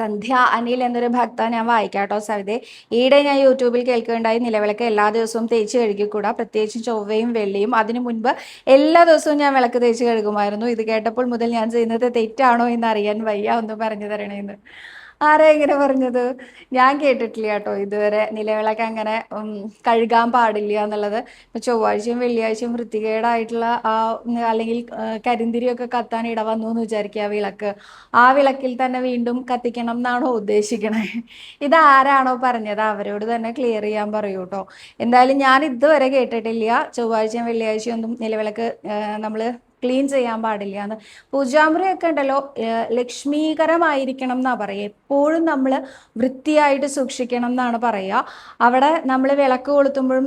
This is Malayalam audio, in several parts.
സന്ധ്യ അനിൽ എന്നൊരു ഭക്ത ഞാൻ വായിക്കാം കേട്ടോ സവിതേ. ഈയിടെ ഞാൻ യൂട്യൂബിൽ കേൾക്കുകയുണ്ടായി നിലവിളക്ക് എല്ലാ ദിവസവും തേച്ച് കഴുകിക്കൂടാ. പ്രത്യേകിച്ച് ചൊവ്വയും വെള്ളിയും. അതിനു മുൻപ് എല്ലാ ദിവസവും ഞാൻ വിളക്ക് തേച്ച് കഴുകുമായിരുന്നു. ഇത് കേട്ടപ്പോൾ മുതൽ ഞാൻ ചെയ്യുന്നത് തെറ്റാണോ എന്ന് അറിയാൻ വയ്യ. ഒന്ന് പറഞ്ഞു തരണേന്ന് ആരാ ഇങ്ങനെ പറഞ്ഞത്? ഞാൻ കേട്ടിട്ടില്ല കേട്ടോ ഇതുവരെ. നിലവിളക്ക് അങ്ങനെ കഴുകാൻ പാടില്ല എന്നുള്ളത്. ഇപ്പൊ ചൊവ്വാഴ്ചയും വെള്ളിയാഴ്ചയും വൃത്തികേടായിട്ടുള്ള ആ അല്ലെങ്കിൽ കരിന്തിരിയൊക്കെ കത്താൻ ഇട വന്നു എന്ന് വിചാരിക്കുക ആ വിളക്ക്. ആ വിളക്കിൽ തന്നെ വീണ്ടും കത്തിക്കണം എന്നാണോ ഉദ്ദേശിക്കണേ? ഇത് ആരാണോ പറഞ്ഞത്? അവരോട് തന്നെ ക്ലിയർ ചെയ്യാൻ പറയൂ കേട്ടോ എന്തായാലും ഞാൻ ഇതുവരെ കേട്ടിട്ടില്ല. ചൊവ്വാഴ്ചയും വെള്ളിയാഴ്ചയും ഒന്നും നിലവിളക്ക് നമ്മൾ ക്ലീൻ ചെയ്യാൻ പാടില്ല എന്ന്. പൂജാമുറിയൊക്കെ ഉണ്ടല്ലോ ലക്ഷ്മീകരമായിരിക്കണം എന്നാ പറയുക. എപ്പോഴും നമ്മൾ വൃത്തിയായിട്ട് സൂക്ഷിക്കണം എന്നാണ് പറയുക. അവിടെ നമ്മൾ വിളക്ക് കൊളുത്തുമ്പോഴും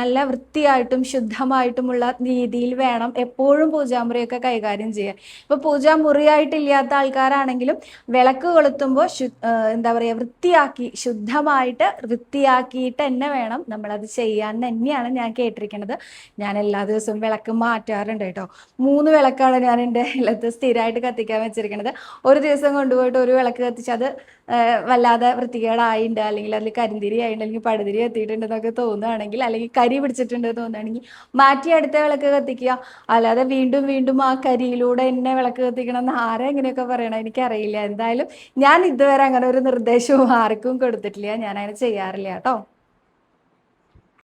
നല്ല വൃത്തിയായിട്ടും ശുദ്ധമായിട്ടുമുള്ള രീതിയിൽ വേണം എപ്പോഴും പൂജാമുറിയൊക്കെ കൈകാര്യം ചെയ്യാൻ. ഇപ്പൊ പൂജാമുറിയായിട്ടില്ലാത്ത ആൾക്കാരാണെങ്കിലും വിളക്ക് കൊളുത്തുമ്പോൾ എന്താ പറയുക വൃത്തിയാക്കി ശുദ്ധമായിട്ട് വൃത്തിയാക്കിയിട്ട് തന്നെ വേണം നമ്മളത് ചെയ്യാൻ തന്നെയാണ് ഞാൻ കേട്ടിരിക്കുന്നത്. ഞാൻ എല്ലാ ദിവസവും വിളക്ക് മാറ്റാറുണ്ട് കേട്ടോ. മൂന്ന് വിളക്കാണ് ഞാൻ എന്റെ ഇല്ലത്ത് സ്ഥിരമായിട്ട് കത്തിക്കാൻ വെച്ചിരിക്കുന്നത് ഒരു ദിവസം കൊണ്ടുപോയിട്ട് ഒരു വിളക്ക് കത്തിച്ച് അത് വല്ലാതെ വൃത്തികേടായിണ്ട് അല്ലെങ്കിൽ അതിൽ കരിന്തിരി ആയിട്ടുണ്ട് അല്ലെങ്കിൽ പടുതിരി എത്തിയിട്ടുണ്ട് എന്നൊക്കെ തോന്നുകയാണെങ്കിൽ അല്ലെങ്കിൽ കരി പിടിച്ചിട്ടുണ്ട് തോന്നുകയാണെങ്കിൽ മാറ്റി അടുത്ത വിളക്ക് കത്തിക്കുക. അല്ലാതെ വീണ്ടും വീണ്ടും ആ കരിയിലൂടെ എന്നെ വിളക്ക് കത്തിക്കണം എന്ന് എങ്ങനെയൊക്കെ പറയണം എനിക്കറിയില്ല. എന്തായാലും ഞാൻ ഇതുവരെ അങ്ങനെ ഒരു നിർദ്ദേശവും ആർക്കും കൊടുത്തിട്ടില്ല. ഞാൻ അങ്ങനെ ചെയ്യാറില്ല കേട്ടോ.